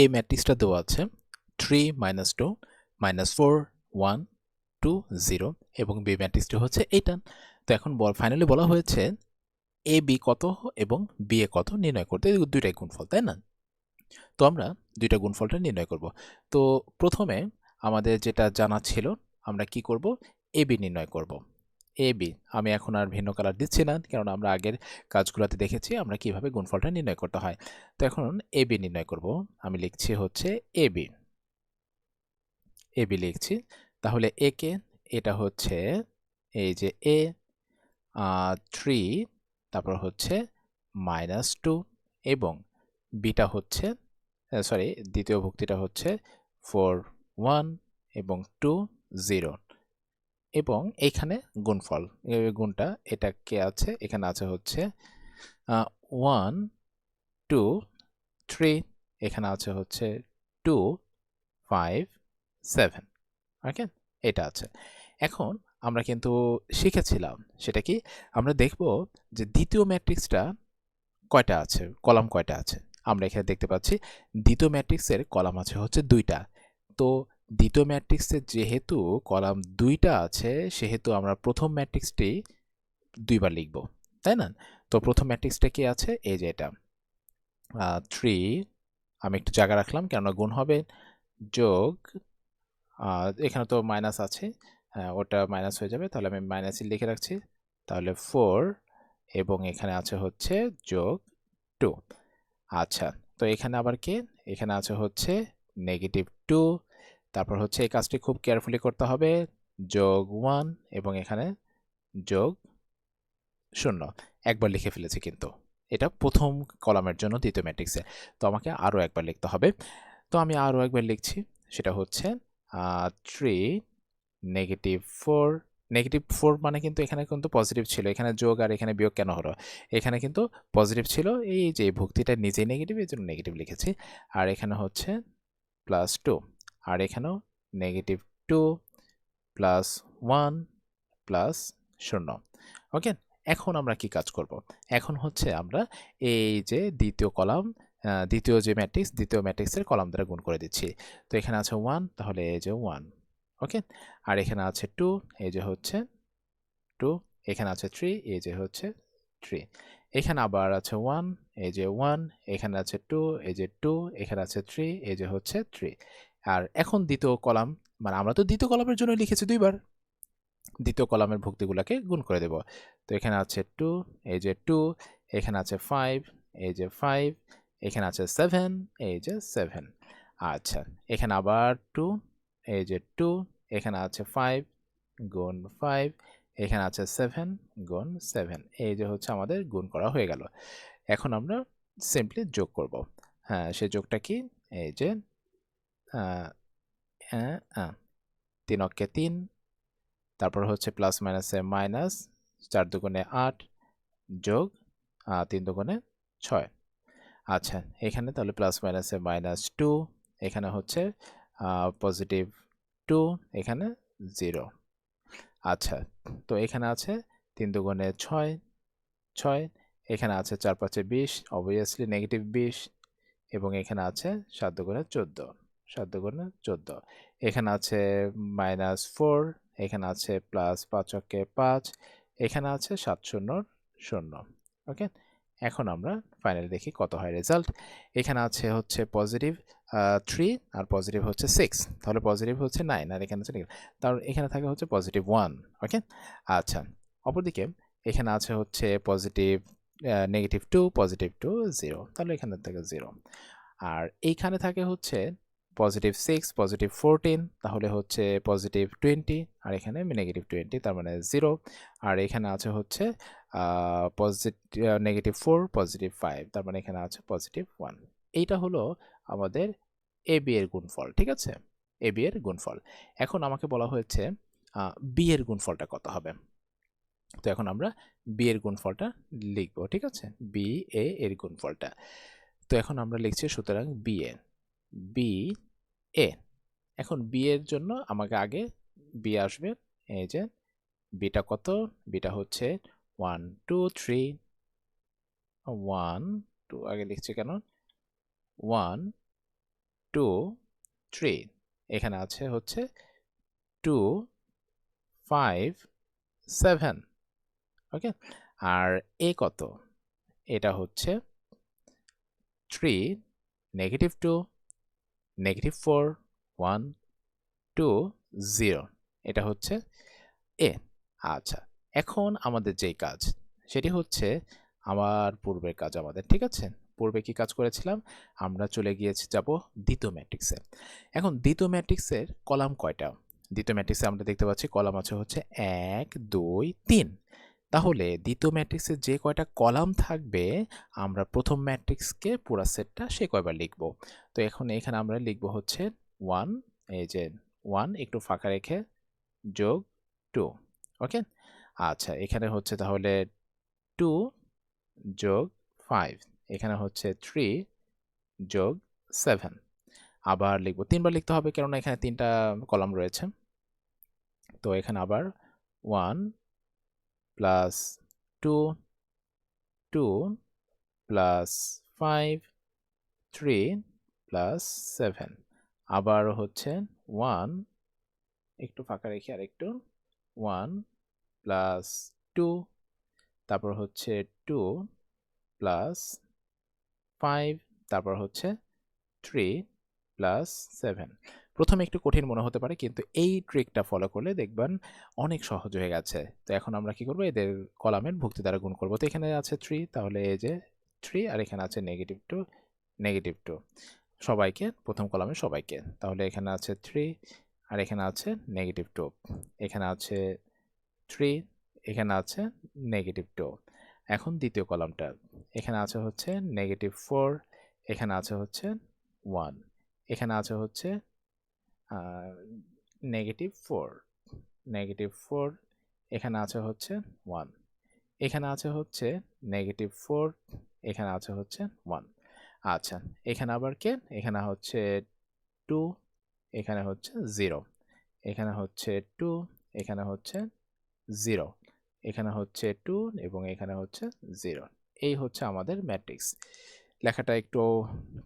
এই ম্যাট্রিক্সটা দেওয়া আছে three minus two minus four one two zero এবং বি ম্যাট্রিক্সটি হচ্ছে এইটা। তো এখন বল ফাইনালি বলা হয়েছে এ বি কত এবং বি এ কত নির্ণয় করতে দুইটাই গুণফল, তাই না? তো আমরা দুইটা গুণফলটা নির্ণয় করব। তো প্রথমে আমাদের যেটা জানা ছিল, আমরা কি করব? এ বি নির্ণয় করব। এ বি আমি এখন আর ভিন্ন কালার দিচ্ছি না কারণ আমরা আগের কাজগুলোতে দেখেছি আমরা কীভাবে গুণফলটা নির্ণয় করতে হয়। তো এখন এ বি নির্ণয় করব। আমি লিখছি হচ্ছে এ বি এ বি লিখছি। তাহলে এ কে? এটা হচ্ছে এই যে এ থ্রি তারপর হচ্ছে মাইনাস টু এবং বিটা হচ্ছে সরি দ্বিতীয় ভুক্তিটা হচ্ছে ফোর ওয়ান এবং টু জিরো এবং এইখানে গুণফল গুণটা এটা কে আছে, এখানে আছে হচ্ছে ওয়ান টু থ্রি এখানে আছে হচ্ছে টু ফাইভ সেভেন ওকে এটা আছে। এখন আমরা কিন্তু শিখেছিলাম, সেটা কি? আমরা দেখব যে দ্বিতীয় ম্যাট্রিক্সটা কয়টা আছে, কলাম কয়টা আছে? আমরা এখানে দেখতে পাচ্ছি, দ্বিতীয় ম্যাট্রিক্সের কলাম আছে হচ্ছে দুইটা। তো দ্বিতীয় ম্যাট্রিক্সের যেহেতু কলাম দুইটা আছে, সেহেতু আমরা প্রথম ম্যাট্রিক্সটি দুইবার লিখব, তাই না? তো প্রথম ম্যাট্রিক্সটা কি আছে? এই যে এটা। থ্রি আমি একটু জায়গা রাখলাম কেননা গুণ হবে যোগ এখানে তো মাইনাস আছে হ্যাঁ ওটা মাইনাস হয়ে যাবে, তাহলে আমি মাইনাসই লিখে রাখছি, তাহলে ফোর এবং এখানে আছে হচ্ছে যোগ টু আচ্ছা তো এখানে আবার কি? এখানে আছে হচ্ছে নেগেটিভ টু তারপর হচ্ছে এই কাজটি খুব কেয়ারফুলি করতে হবে। যোগ ওয়ান এবং এখানে যোগ শূন্য। একবার লিখে ফেলেছি কিন্তু। এটা প্রথম কলামের জন্য দ্বিতীয় ম্যাট্রিক্সে তো আমাকে আরও একবার লিখতে হবে। তো আমি আরও একবার লিখছি। সেটা হচ্ছে three negative four negative four মানে কিন্তু এখানে কিন্তু পজিটিভ ছিল। এখানে যোগ আর এখানে বিয়োগ কেন হলো? এখানে কিন্তু পজিটিভ ছিল। এই যে ভক্তিটা নিজেই নেগেটিভ এই জন্য নেগেটিভ লিখেছি। আর এখানে হচ্ছে প্লাস টু আর এখানেও negative two plus one plus শূন্য। ওকে এখন আমরা কি কাজ করব? এখন হচ্ছে আমরা এই যে দ্বিতীয় কলাম দ্বিতীয় যে ম্যাট্রিক্স দ্বিতীয় ম্যাট্রিক্সের কলাম দ্বারা গুণ করে দিচ্ছি। তো এখানে আছে ওয়ান তাহলে এই যে ওয়ান ওকে আর এখানে আছে টু এই যে হচ্ছে টু এখানে আছে থ্রি এই যে হচ্ছে থ্রি এখানে আবার আছে ওয়ান এই যে ওয়ান এখানে আছে টু এই যে টু এখানে আছে থ্রি এই যে হচ্ছে থ্রি আর এখন দ্বিতীয় কলাম মানে আমরা তো দ্বিতীয় কলামের জন্য লিখেছি দুইবার, দ্বিতীয় কলামের ভুক্তিগুলোকে গুণ করে দেব। তো এখানে আছে টু এই যে টু এখানে আছে ফাইভ এই যে ফাইভ এখানে আছে সেভেন এই যে সেভেন আচ্ছা এখানে আবার টু এই যে টু এখানে আছে ফাইভ গুণ ফাইভ এখানে আছে সেভেন গুণ সেভেন এই যে হচ্ছে আমাদের গুণ করা হয়ে গেল। এখন আমরা সিম্পলি যোগ করব। হ্যাঁ সে যোগটা কি? এই যে তিন অক্ষে তিন, তারপর হচ্ছে প্লাস মাইনাসে মাইনাস চার দুগুণে আট যোগ তিন দুগুণে ছয়। আচ্ছা এখানে তাহলে প্লাস মাইনাসে মাইনাস টু এখানে হচ্ছে পজিটিভ টু এখানে জিরো আচ্ছা তো এখানে আছে তিন দুগুণে ছয় ছয়, এখানে আছে চার পাঁচে বিশ অবভিয়াসলি নেগেটিভ বিশ, এবং এখানে আছে সাত দুগুণে চোদ্দ। সাত দুগুণে চোদ্দ। এখানে আছে মাইনাস ফোর এখানে আছে প্লাস পাঁচ অকে পাঁচ, এখানে আছে সাত শূন্য শূন্য। ওকে এখন আমরা ফাইনালি দেখি কত হয় রেজাল্ট এখানে আছে হচ্ছে পজিটিভ থ্রি আর পজিটিভ হচ্ছে সিক্স তাহলে পজিটিভ হচ্ছে নাইন আর এখানে হচ্ছে তার এখানে থাকে হচ্ছে পজিটিভ ওয়ান ওকে আচ্ছা অপরদিকে এখানে আছে হচ্ছে positive negative two positive two zero তাহলে এখানে থাকে জিরো আর এইখানে থাকে হচ্ছে পজিটিভ সিক্স পজিটিভ ফোরটিন তাহলে হচ্ছে পজিটিভ টোয়েন্টি আর এখানে নেগেটিভ টোয়েন্টি তার মানে জিরো আর এখানে আছে হচ্ছে positive negative four positive five তার মানে এখানে আছে পজিটিভ ওয়ান এইটা হলো আমাদের এ বি এর গুণফল, ঠিক আছে? এ বি এর গুণফল। এখন আমাকে বলা হয়েছে বি এর গুণফলটা কত হবে? তো এখন আমরা বি এর গুণফলটা লিখব, ঠিক আছে? বি এ এর গুণফলটা। তো এখন আমরা লিখছি সুতরাং বি এ বি এ, এখন বি এর জন্য আমাকে আগে বি আসবে। এই যে, বিটা কত? বিটা হচ্ছে one two three one two আগে লিখছি কেন? ওয়ান টু থ্রি এখানে আছে হচ্ছে টু ফাইভ সেভেন ওকে আর এ কত? এটা হচ্ছে three negative two negative four one two zero এটা হচ্ছে এ আচ্ছা এখন আমাদের যেই কাজ, সেটি হচ্ছে আমার পূর্বের কাজ আমাদের, ঠিক আছে? পূর্বে কি কাজ করেছিলাম? আমরা চলে গিয়েছি, যাব দ্বিতীয় ম্যাট্রিক্সে এখন দ্বিতীয় ম্যাট্রিক্সের কলাম কয়টা? দ্বিতীয় ম্যাট্রিক্সে আমরা দেখতে পাচ্ছি, কলাম আছে হচ্ছে এক, দুই, তিন। তাহলে দ্বিতীয় ম্যাট্রিক্সে যে কয়টা কলাম থাকবে, আমরা প্রথম ম্যাট্রিক্সকে পুরা সেটটা সে কয়বার লিখব। তো এখন এখানে আমরা লিখব হচ্ছে ওয়ান, এই যে ওয়ান একটু ফাঁকা রেখে যোগ টু, ওকে? আচ্ছা এখানে হচ্ছে তাহলে টু যোগ ফাইভ, এখানে হচ্ছে থ্রি যোগ সেভেন। আবার লিখব, তিনবার লিখতে হবে কেননা এখানে তিনটা কলাম রয়েছে। তো এখানে আবার one plus two two plus five three plus seven আবার হচ্ছে ওয়ান একটু ফাঁকা রেখে আর একটু ওয়ান প্লাস টু তারপর হচ্ছে টু প্লাস ফাইভ তারপর হচ্ছে থ্রি প্লাস সেভেন প্রথমে একটু কঠিন মনে হতে পারে, কিন্তু এই ট্রিকটা ফলো করলে দেখবেন অনেক সহজ হয়ে গেছে। তো এখন আমরা কি করব? এদের কলামের ভুক্তি দ্বারা গুণ করব। তো এখানে আছে থ্রি তাহলে এই যে থ্রি আর এখানে আছে নেগেটিভ টু নেগেটিভ টু সবাইকে, প্রথম কলামে সবাইকে। তাহলে এখানে আছে থ্রি আর এখানে আছে নেগেটিভ টু এখানে আছে থ্রি এখানে আছে নেগেটিভ টু এখন দ্বিতীয় কলামটা। এখানে আছে হচ্ছে নেগেটিভ ফোর এখানে আছে হচ্ছে ওয়ান এখানে আছে হচ্ছে নেগেটিভ ফোর নেগেটিভ ফোর এখানে আছে হচ্ছে ওয়ান এখানে আছে হচ্ছে নেগেটিভ ফোর এখানে আছে হচ্ছে ওয়ান আচ্ছা এখানে আবার কে? এখানে হচ্ছে টু এখানে হচ্ছে জিরো এখানে হচ্ছে টু এখানে হচ্ছে জিরো এখানে হচ্ছে টু এবং এখানে হচ্ছে জিরো এই হচ্ছে আমাদের ম্যাট্রিক্স লেখাটা একটু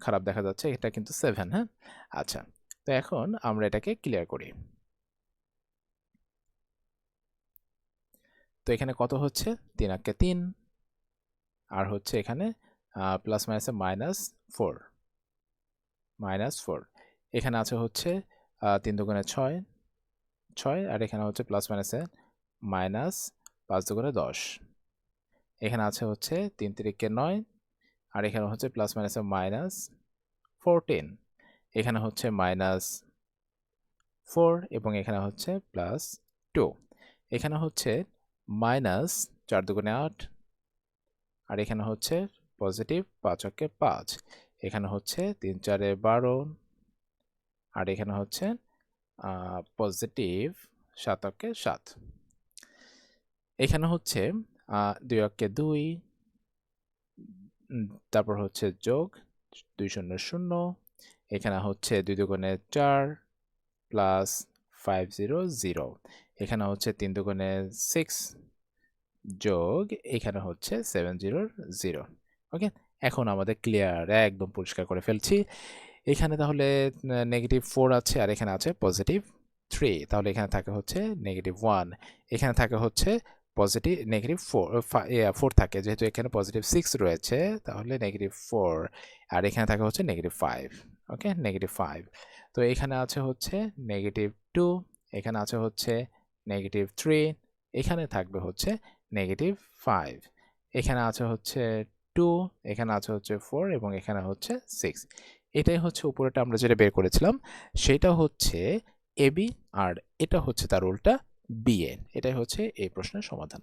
খারাপ দেখা যাচ্ছে, এটা কিন্তু সেভেন হ্যাঁ? আচ্ছা তো এখন আমরা এটাকে ক্লিয়ার করি। তো এখানে কত হচ্ছে? তিন আঁকে তিন। আর হচ্ছে এখানে প্লাস মাইনাসে মাইনাস ফোর মাইনাস ফোর এখানে আছে হচ্ছে তিন দুগুণে ছয়। ছয়, আর এখানে হচ্ছে প্লাস মাইনাসে মাইনাস পাঁচ দুগুণে দশ। এখানে আছে হচ্ছে তিন তিরিকে নয়। আর এখানে হচ্ছে প্লাস মাইনাসে মাইনাস ফোরটিন এখানে হচ্ছে মাইনাস ফোর এবং এখানে হচ্ছে প্লাস টু এখানে হচ্ছে মাইনাস চার দুগুণে আট আর এখানে হচ্ছে পজিটিভ পাঁচ অকে পাঁচ। এখানে হচ্ছে তিন চারে বারো আর এখানে হচ্ছে পজিটিভ সাত অকে সাত। এখানে হচ্ছে দুই অকে দুই তারপর হচ্ছে যোগ দুই শূন্য শূন্য এখানে হচ্ছে দুই দুগুণে চার প্লাস ফাইভ জিরো জিরো এখানে হচ্ছে তিন দুগুণে সিক্স যোগ এখানে হচ্ছে সেভেন জিরো জিরো ওকে এখন আমাদের ক্লিয়ার একদম পরিষ্কার করে ফেলছি। এখানে তাহলে নেগেটিভ ফোর আছে আর এখানে আছে পজিটিভ থ্রি তাহলে এখানে থাকে হচ্ছে নেগেটিভ ওয়ান এখানে থাকে হচ্ছে পজিটিভ নেগেটিভ ফোর ফোর থাকে। যেহেতু এখানে পজিটিভ সিক্স রয়েছে, তাহলে নেগেটিভ ফোর আর এখানে থাকে হচ্ছে negative five okay? Negative five তো এখানে আছে হচ্ছে নেগেটিভ টু এখানে আছে হচ্ছে নেগেটিভ থ্রি এখানে থাকবে হচ্ছে নেগেটিভ ফাইভ এখানে আছে হচ্ছে টু এখানে আছে হচ্ছে ফোর এবং এখানে হচ্ছে সিক্স এটাই হচ্ছে উপরেটা আমরা যেটা বের করেছিলাম, সেটা হচ্ছে এবি আর এটা হচ্ছে তার উল্টা বিএ এটাই হচ্ছে এই প্রশ্নের সমাধান।